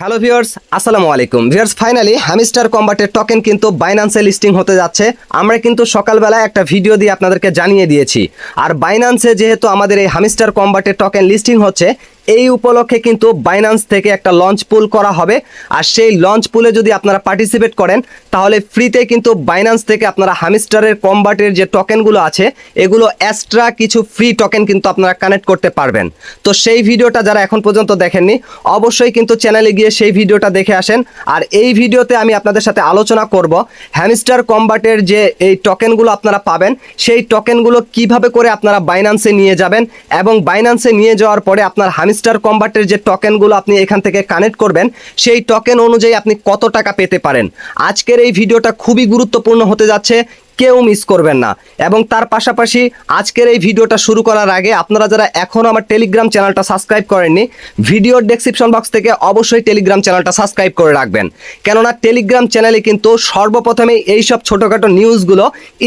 Hello viewers আসসালামু আলাইকুম viewers finally hamster কম্বাটের টোকেন কিন্তু বাইনান্সে লিস্টিং হতে যাচ্ছে। আমরা কিন্তু সকালবেলা একটা ভিডিও দিয়ে আপনাদেরকে জানিয়ে দিয়েছি। আর বাইনান্সে যেহেতু আমাদের এই হ্যামিস্টার কম্বাটের টোকেন লিস্টিং হচ্ছে এই উপলক্ষে কিন্তু বাইন্যান্স থেকে একটা লঞ্চ পুল করা হবে। আর সেই লঞ্চ পুলে যদি আপনারা পার্টিসিপেট করেন, তাহলে ফ্রিতে কিন্তু বাইন্যান্স থেকে আপনারা হামিস্টারের কম্বাটের যে টোকেনগুলো আছে, এগুলো এক্সট্রা কিছু ফ্রি টোকেন কিন্তু আপনারা কানেক্ট করতে পারবেন। তো সেই ভিডিওটা যারা এখন পর্যন্ত দেখেননি, অবশ্যই কিন্তু চ্যানেলে গিয়ে সেই ভিডিওটা দেখে আসেন। আর এই ভিডিওতে আমি আপনাদের সাথে আলোচনা করব হ্যামিস্টার কম্বাটের যে এই টোকেনগুলো আপনারা পাবেন, সেই টোকেনগুলো কীভাবে করে আপনারা বাইন্যান্সে নিয়ে যাবেন এবং বাইন্যান্সে নিয়ে যাওয়ার পরে আপনার হ্যামিস্টার কম্বাটের যে টোকেনগুলো আপনি এখান থেকে কানেক্ট করবেন, সেই টোকেন অনুযায়ী আপনি কত টাকা পেতে পারেন। আজকের এই ভিডিওটা খুবই গুরুত্বপূর্ণ হতে যাচ্ছে, কেউ মিস করবেন না। এবং তার পাশাপাশি আজকের এই ভিডিওটা শুরু করার আগে আপনারা যারা এখনও আমার টেলিগ্রাম চ্যানেলটা সাবস্ক্রাইব করেননি ভিডিওর ডেসক্রিপশন বক্স থেকে অবশ্যই টেলিগ্রাম চ্যানেলটা সাবস্ক্রাইব করে রাখবেন। কেননা টেলিগ্রাম চ্যানেলে কিন্তু সর্বপ্রথমে এইসব ছোটোখাটো নিউজগুলো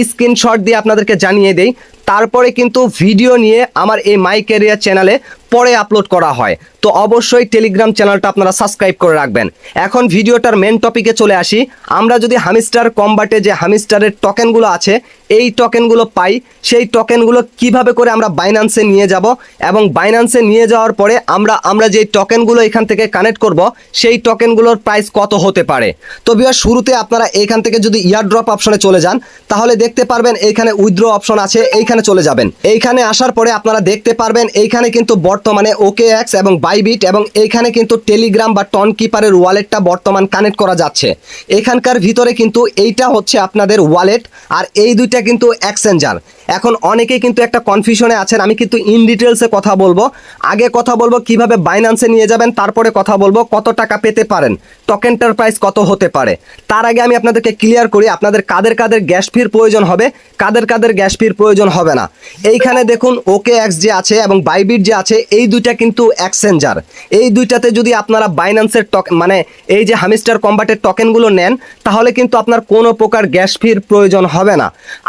স্ক্রিনশট দিয়ে আপনাদেরকে জানিয়ে দেই। তারপরে কিন্তু ভিডিও নিয়ে আমার এই মাই ক্যারিয়ার চ্যানেলে পরে আপলোড করা হয়। তো অবশ্যই টেলিগ্রাম চ্যানেলটা আপনারা সাবস্ক্রাইব করে রাখবেন। এখন ভিডিওটার মেন টপিকে চলে আসি। আমরা যদি হামিস্টার কম্বাটে যে হামিস্টারের টোকেনগুলো আছে, এই টোকেনগুলো পাই, সেই টোকেনগুলো কীভাবে করে আমরা বাইনান্সে নিয়ে যাব এবং বাইনান্সে নিয়ে যাওয়ার পরে আমরা আমরা যেই টোকেনগুলো এখান থেকে কানেক্ট করব, সেই টোকেনগুলোর প্রাইস কত হতে পারে? তো বিয়ার শুরুতে আপনারা এইখান থেকে যদি ইয়ার ড্রপ অপশনে চলে যান, তাহলে দেখতে পারবেন এইখানে উইথড্র অপশন আছে, এইখানে চলে যাবেন। এইখানে আসার পরে আপনারা দেখতে পারবেন, এইখানে কিন্তু বর্তমানে ওকে এক্স এবং বাইবিট এবং এইখানে কিন্তু টেলিগ্রাম বা টন কিপারের ওয়ালেটটা বর্তমান কানেক্ট করা যাচ্ছে। এখানকার ভিতরে কিন্তু এইটা হচ্ছে আপনাদের ওয়ালেট আর এই দুইটা কিন্তু এক্সচেঞ্জার এখন অনেকেই কিন্তু একটা কনফিউশনে আছেন, আমি কিন্তু ইন ডিটেলসে কথা বলব। আগে কথা বলব কীভাবে বাইন্যান্সে নিয়ে যাবেন, তারপরে কথা বলব কত টাকা পেতে পারেন টোকেনটার প্রাইস কত হতে পারে। তার আগে আমি আপনাদেরকে ক্লিয়ার করি, আপনাদের কাদের কাদের গ্যাস ফির প্রয়োজন হবে, কাদের কাদের গ্যাস ফির প্রয়োজন হবে। না। এইখানে দেখুন ওকে এক্স যে আছে এবং বাইবিট যে আছে, এই দুইটা কিন্তু এক্সচেঞ্জার এই দুইটাতে যদি আপনারা বাইন্যান্সের টক মানে এই যে হামিস্টার কম্বাটের টোকেনগুলো নেন, তাহলে কিন্তু আপনার কোনো প্রকার গ্যাস ফির প্রয়োজন হবে না।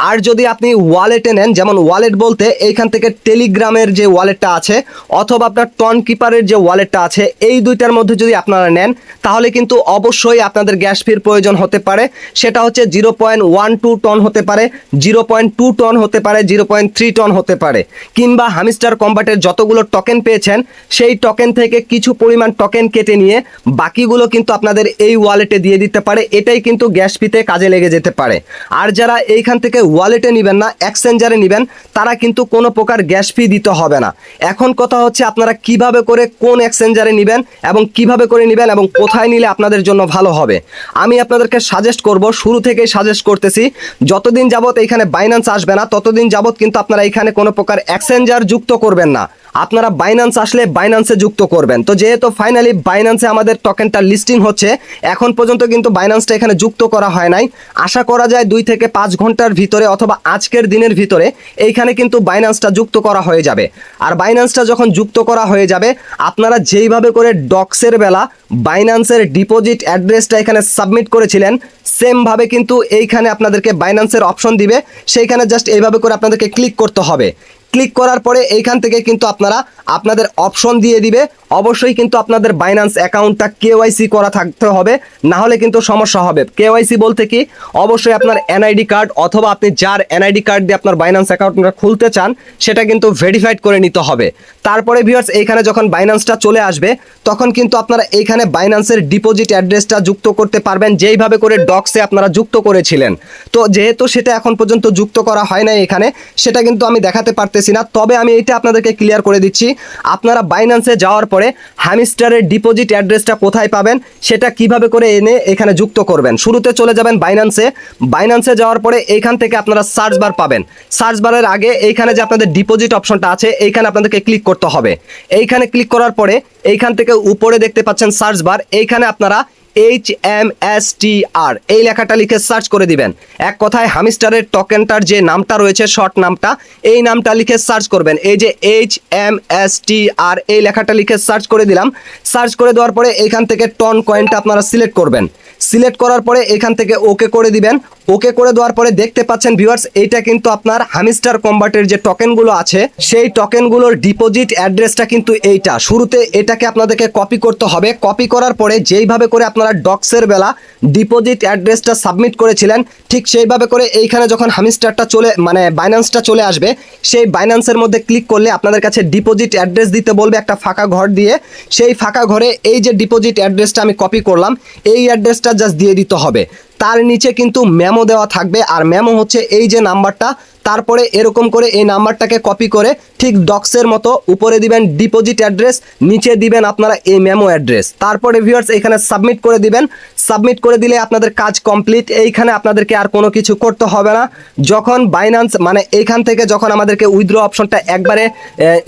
আর যদি আপনি ওয়ালেটে নেন, যেমন ওয়ালেট বলতে এইখান থেকে টেলিগ্রামের যে ওয়ালেটটা আছে, অথবা আপনার টন কিপারের যে ওয়ালেটটা আছে, এই দুইটার মধ্যে যদি আপনারা নেন, তাহলে কিন্তু অবশ্যই আপনাদের গ্যাস ফির প্রয়োজন হতে পারে। সেটা হচ্ছে zero point one two ton হতে পারে, জিরো পয়েন্ট টু টন হতে পারে, জিরো পয়েন্ট থ্রি টন হতে পারে। কিংবা হামিস্টার কম্বাটের যতগুলো টোকেন পেয়েছেন, সেই টোকেন থেকে কিছু পরিমাণ টোকেন কেটে নিয়ে বাকিগুলো কিন্তু আপনাদের এই ওয়ালেটে দিয়ে দিতে পারে। এটাই কিন্তু গ্যাস ফিতে কাজে লেগে যেতে পারে। আর যারা এইখান থেকে ওয়ালেটে নেবেন না এক্সচেঞ্জারে নেবেন, তারা কিন্তু কোনো প্রকার গ্যাস ফি দিতে হবে না। এখন কথা হচ্ছে আপনারা কীভাবে করে কোন এক্সচেঞ্জারে নেবেন এবং কীভাবে করে নেবেন এবং কোথায় নিলে আপনাদের জন্য ভালো হবে। আমি আপনাদেরকে সাজেস্ট করব, শুরু থেকেই সাজেস্ট করতেছি, যতদিন যাবত এইখানে বাইন্যান্স আসবে না, ততদিন যাবত কিন্তু আপনারা এখানে কোনো প্রকার এক্সচেঞ্জার যুক্ত করবেন না। আপনারা বাইন্যান্স আসলে বাইন্যান্সে যুক্ত করবেন। তো যেহেতু ফাইনালি বাইন্যান্সে আমাদের টোকেনটা লিস্টিং হচ্ছে, এখন পর্যন্ত কিন্তু বাইন্যান্সটা এখানে যুক্ত করা হয় নাই। আশা করা যায় দুই থেকে পাঁচ ঘণ্টার ভিতরে অথবা আজকের দিনের ভিতরে এইখানে কিন্তু বাইন্যান্সটা যুক্ত করা হয়ে যাবে। আর বাইন্যান্সটা যখন যুক্ত করা হয়ে যাবে, আপনারা যেইভাবে করে ডক্সের বেলা বাইন্যান্সের ডিপোজিট অ্যাড্রেসটা এখানে সাবমিট করেছিলেন সেমভাবে কিন্তু এইখানে আপনাদেরকে বাইন্যান্সের অপশন দিবে। সেইখানে জাস্ট এইভাবে করে আপনাদেরকে ক্লিক করতে হবে। ক্লিক করার পরে এইখান থেকে কিন্তু আপনারা আপনাদের অপশন দিয়ে দিবে। অবশ্যই কিন্তু আপনাদের বাইন্যান্স অ্যাকাউন্টটা কেওয়াইসি করা থাকতে হবে না হলে কিন্তু সমস্যা হবে। কেওয়াইসি বলতে কি? অবশ্যই আপনার এনআইডি কার্ড অথবা আপনি যার এনআইডি কার্ড দিয়ে আপনার বাইন্যান্স অ্যাকাউন্টটা খুলতে চান, সেটা কিন্তু ভেরিফাইড করে নিতে হবে। তারপরে ভিউয়ার্স এইখানে যখন বাইন্যান্সটা চলে আসবে, তখন কিন্তু আপনারা এইখানে বাইন্যান্সের ডিপোজিট অ্যাড্রেসটা যুক্ত করতে পারবেন, যেইভাবে করে ডক্সে আপনারা যুক্ত করেছিলেন। তো যেহেতু সেটা এখন পর্যন্ত যুক্ত করা হয় না এখানে, সেটা কিন্তু আমি দেখাতে পারতেছি না, তবে আমি এটা আপনাদেরকে ক্লিয়ার করে দিচ্ছি। আপনারা বাইন্যান্সে যাওয়ার পরে হ্যামিস্টারের ডিপোজিট অ্যাড্রেসটা কোথায় পাবেন সেটা কীভাবে করে এনে এখানে যুক্ত করবেন? শুরুতে চলে যাবেন বাইন্যান্সে বাইন্যান্সে যাওয়ার পরে এইখান থেকে আপনারা সার্চ বার পাবেন। সার্চ বারের আগে এইখানে যে আপনাদের ডিপোজিট অপশনটা আছে, এইখানে আপনাদেরকে ক্লিক করতে হবে। এইখানে ক্লিক করার পরে এইখান থেকে উপরে দেখতে পাচ্ছেন সার্চ বার এইখানে আপনারা H M S T R এই লেখাটা লিখে সার্চ করে দিবেন। এক কথায় হামিস্টারের টোকেনটার যে নামটা রয়েছে শর্ট নামটা, এই নামটা লিখে সার্চ করবেন। এই যে H M S T R এই লেখাটা লিখে সার্চ করে দিলাম। সার্চ করে দেওয়ার পরে এইখান থেকে টন কয়েনটা আপনারা সিলেক্ট করবেন। সিলেক্ট করার পরে এখান থেকে ওকে করে দিবেন। ওকে করে দেওয়ার পরে দেখতে পাচ্ছেন ভিউয়ার্স এইটা কিন্তু আপনার হামিস্টার কম্বাটের যে টোকেনগুলো আছে, সেই টোকেনগুলোর ডিপোজিট অ্যাড্রেসটা কিন্তু এইটা। শুরুতে এটাকে আপনাদেরকে কপি করতে হবে। কপি করার পরে যেইভাবে করে আপনারা ডক্সের বেলা ডিপোজিট অ্যাড্রেসটা সাবমিট করেছিলেন, ঠিক সেইভাবে করে এইখানে যখন হামিস্টারটা চলে মানে বাইন্যান্সটা চলে আসবে, সেই বাইন্যান্সের মধ্যে ক্লিক করলে আপনাদের কাছে ডিপোজিট অ্যাড্রেস দিতে বলবে একটা ফাঁকা ঘর দিয়ে। সেই ফাঁকা ঘরে এই যে ডিপোজিট অ্যাড্রেসটা আমি কপি করলাম, এই অ্যাড্রেসটা জাস্ট দিয়ে দিতে হবে। তার নিচে কিন্তু মেমো দেওয়া থাকবে। আর মেমো হচ্ছে এই যে নাম্বারটা, তারপরে এরকম করে এই নাম্বারটাকে কপি করে ঠিক ডক্সের মতো উপরে দিবেন ডিপোজিট অ্যাড্রেস নিচে দিবেন আপনারা এই মেমো অ্যাড্রেস তারপরে ভিউয়ার্স এখানে সাবমিট করে দিবেন। সাবমিট করে দিলে আপনাদের কাজ কমপ্লিট এইখানে আপনাদেরকে আর কোনো কিছু করতে হবে না। যখন বাইন্যান্স মানে এইখান থেকে যখন আমাদেরকে উইথড্র অপশনটা একবারে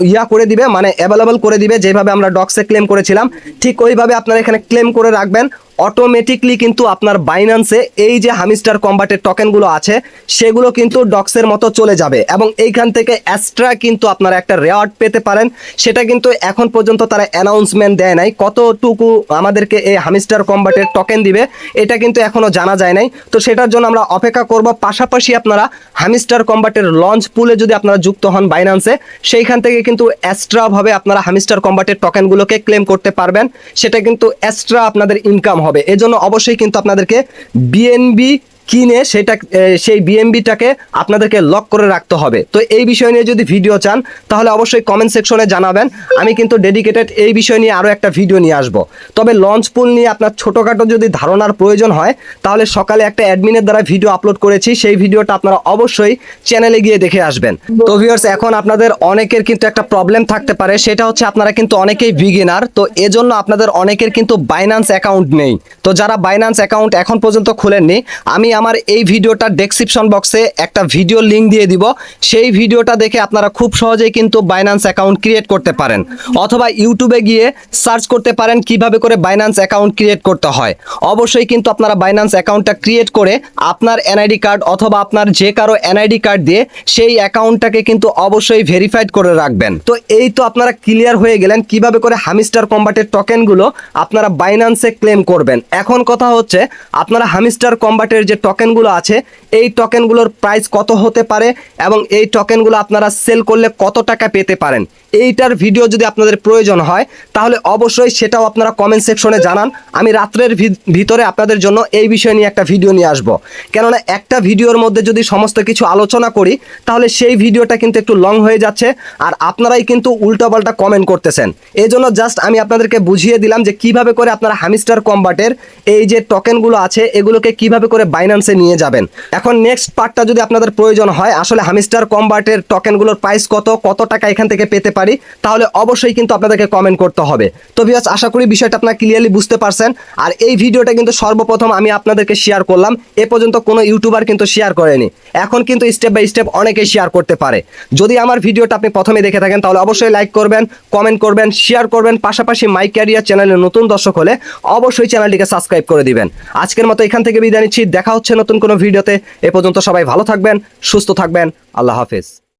ইয়া করে দিবে মানে অ্যাভেলেবল করে দিবে, যেভাবে আমরা ডক্সে ক্লেম করেছিলাম, ঠিক ওইভাবে আপনারা এখানে ক্লেম করে রাখবেন। অটোমেটিকলি কিন্তু আপনার বাইন্যান্সে এই যে হামিস্টার কম্বাটের টোকেনগুলো আছে, সেগুলো কিন্তু ডক্সের মতো চলে যাবে। এবং এইখান থেকে এক্সট্রা কিন্তু আপনারা একটা রেওয়ার্ড পেতে পারেন। সেটা কিন্তু এখন পর্যন্ত তারা অ্যানাউন্সমেন্ট দেয় নাই। কতটুকু আমাদেরকে এই হামিস্টার কম্বাটের টোকেন দিবে, এটা কিন্তু এখনও জানা যায় নাই। তো সেটার জন্য আমরা অপেক্ষা করব। পাশাপাশি আপনারা হামিস্টার কম্বাটের লঞ্চ পুলে যদি আপনারা যুক্ত হন বাইন্যান্সে সেইখান থেকে কিন্তু এক্সট্রাভাবে আপনারা হামিস্টার কম্বাটের টোকেনগুলোকে ক্লেম করতে পারবেন। সেটা কিন্তু এক্সট্রা আপনাদের ইনকাম হবে। এজন্য অবশ্যই কিন্তু আপনাদেরকে বিএনবি কিনে সেটা সেই বিএমবিটাকে আপনাদেরকে লক করে রাখতে হবে। তো এই বিষয় নিয়ে যদি ভিডিও চান, তাহলে অবশ্যই কমেন্ট সেকশনে জানাবেন। আমি কিন্তু ডেডিকেটেড এই বিষয় নিয়ে আরও একটা ভিডিও নিয়ে আসব। তবে লঞ্চ পুল নিয়ে আপনার ছোটোখাটো যদি ধারণার প্রয়োজন হয়, তাহলে সকালে একটা অ্যাডমিনের দ্বারা ভিডিও আপলোড করেছি। সেই ভিডিওটা আপনারা অবশ্যই চ্যানেলে গিয়ে দেখে আসবেন। তো ভিউয়ার্স এখন আপনাদের অনেকের কিন্তু একটা প্রবলেম থাকতে পারে। সেটা হচ্ছে আপনারা কিন্তু অনেকেই বিগিনার তো এজন্য আপনাদের অনেকের কিন্তু বাইন্যান্স অ্যাকাউন্ট নেই। তো যারা বাইন্যান্স অ্যাকাউন্ট এখন পর্যন্ত খুলেননি, আমি আমার এই ভিডিওটা ডেসক্রিপশন বক্সে একটা ভিডিও লিংক দিয়ে দিব। সেই ভিডিওটা দেখে আপনারা খুব সহজেই কিন্তু বাইন্যান্স অ্যাকাউন্ট ক্রিয়েট করতে পারেন। অথবা ইউটিউবে গিয়ে সার্চ করতে পারেন কীভাবে করে বাইন্যান্স অ্যাকাউন্ট ক্রিয়েট করতে হয়। অবশ্যই কিন্তু আপনারা বাইন্যান্স অ্যাকাউন্টটা ক্রিয়েট করে আপনার এনআইডি কার্ড অথবা আপনার যে কারও এনআইডি কার্ড দিয়ে সেই অ্যাকাউন্টটাকে কিন্তু অবশ্যই ভেরিফাইড করে রাখবেন। তো এই তো আপনারা ক্লিয়ার হয়ে গেলেন কীভাবে করে হামিস্টার কম্বাটের টোকেনগুলো আপনারা বাইন্যান্সে ক্লেম করবেন। এখন কথা হচ্ছে, আপনারা হামিস্টার কম্বাটের যে টোকেনগুলো আছে, এই টোকেনগুলোর প্রাইস কত হতে পারে এবং এই টোকেনগুলো আপনারা সেল করলে কত টাকা পেতে পারেন? এইটার ভিডিও যদি আপনাদের প্রয়োজন হয়, তাহলে অবশ্যই সেটাও আপনারা কমেন্ট সেকশনে জানান। আমি রাত্রের ভিতরে আপনাদের জন্য এই বিষয় নিয়ে একটা ভিডিও নিয়ে আসব। কেননা একটা ভিডিওর মধ্যে যদি সমস্ত কিছু আলোচনা করি, তাহলে সেই ভিডিওটা কিন্তু একটু লং হয়ে যাচ্ছে আর আপনারাই কিন্তু উল্টাপাল্টা কমেন্ট করতেছেন। এই জন্য জাস্ট আমি আপনাদেরকে বুঝিয়ে দিলাম যে কীভাবে করে আপনারা হামিস্টার কম্বাটের এই যে টোকেনগুলো আছে, এগুলোকে কীভাবে করে বাইন্যান্সে নিয়ে যাবেন। এখন নেক্সট পার্টটা যদি আপনাদের প্রয়োজন হয়, আসলে হামিস্টার কম্বাটের টোকেনগুলোর প্রাইস কত কত টাকা এখান থেকে পেতে পারি, তাহলে অবশ্যই কিন্তু আপনাদেরকে কমেন্ট করতে হবে। তো ভিউয়ার্স আশা করি বিষয়টা আপনারা ক্লিয়ারলি বুঝতে পারছেন। আর এই ভিডিওটা কিন্তু সর্বপ্রথম আমি আপনাদেরকে শেয়ার করলাম। এ পর্যন্ত কোনো ইউটিউবার কিন্তু শেয়ার করেনি। এখন কিন্তু স্টেপ বাই স্টেপ অনেকেই শেয়ার করতে পারে। যদি আমার ভিডিওটা আপনি প্রথমে দেখে থাকেন, তাহলে অবশ্যই লাইক করবেন কমেন্ট করবেন শেয়ার করবেন। পাশাপাশি মাই ক্যারিয়ার চ্যানেলের নতুন দর্শক হলে অবশ্যই চ্যানেলটিকে সাবস্ক্রাইব করে দিবেন। আজকের মতো এখান থেকে বিদায় নিচ্ছি। দেখা হচ্ছে নতুন কোনো ভিডিওতে। এ পর্যন্ত সবাই ভালো থাকবেন সুস্থ থাকবেন। আল্লাহ হাফেজ।